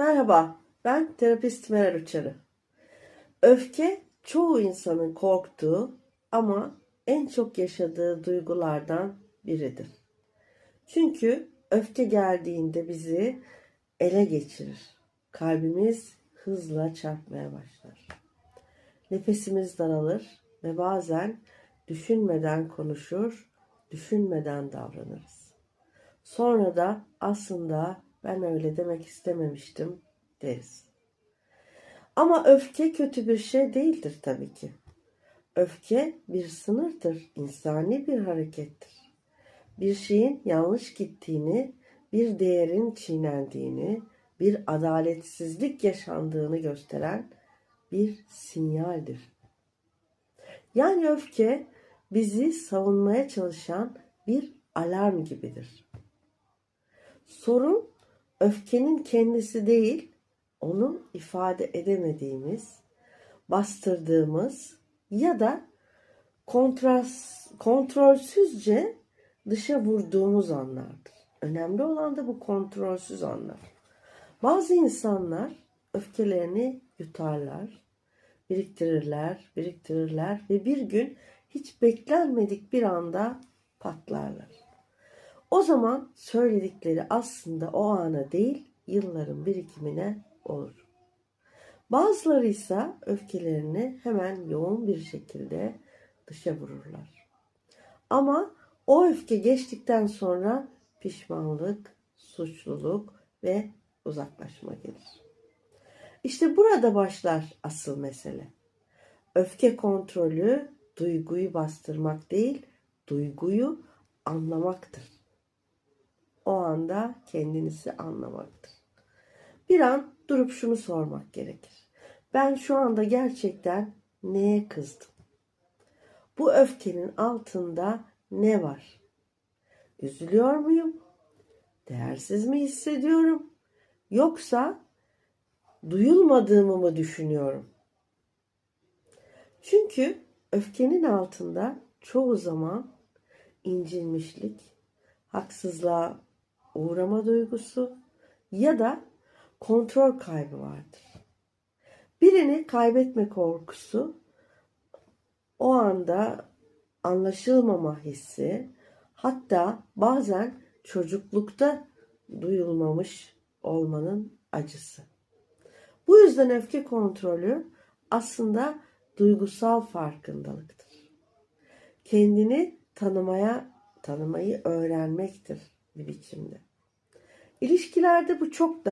Merhaba, ben terapist Meral Uçarı. Öfke çoğu insanın korktuğu ama en çok yaşadığı duygulardan biridir. Çünkü öfke geldiğinde bizi ele geçirir. Kalbimiz hızla çarpmaya başlar. Nefesimiz daralır ve bazen düşünmeden konuşur, düşünmeden davranırız. Sonra da aslında ben öyle demek istememiştim deriz. Ama öfke kötü bir şey değildir tabii ki. Öfke bir sınırdır, insani bir harekettir. Bir şeyin yanlış gittiğini, bir değerin çiğnendiğini, bir adaletsizlik yaşandığını gösteren bir sinyaldir. Yani öfke bizi savunmaya çalışan bir alarm gibidir. Sorun öfkenin kendisi değil, onu ifade edemediğimiz, bastırdığımız ya da kontras, kontrolsüzce dışa vurduğumuz anlardır. Önemli olan da bu kontrolsüz anlar. Bazı insanlar öfkelerini yutarlar, biriktirirler, biriktirirler ve bir gün hiç beklenmedik bir anda patlarlar. O zaman söyledikleri aslında o ana değil, yılların birikimine olur. Bazıları ise öfkelerini hemen yoğun bir şekilde dışa vururlar. Ama o öfke geçtikten sonra pişmanlık, suçluluk ve uzaklaşma gelir. İşte burada başlar asıl mesele. Öfke kontrolü duyguyu bastırmak değil, duyguyu anlamaktır. O anda kendinizi anlamaktır. Bir an durup şunu sormak gerekir. Ben şu anda gerçekten neye kızdım? Bu öfkenin altında ne var? Üzülüyor muyum? Değersiz mi hissediyorum? Yoksa duyulmadığımı mı düşünüyorum? Çünkü öfkenin altında çoğu zaman incinmişlik, haksızlığa uğrama duygusu ya da kontrol kaybı vardır. Birini kaybetme korkusu, o anda anlaşılmama hissi, hatta bazen çocuklukta duyulmamış olmanın acısı. Bu yüzden öfke kontrolü aslında duygusal farkındalıktır. Kendini tanımaya, tanımayı öğrenmektir bir biçimde. İlişkilerde bu çok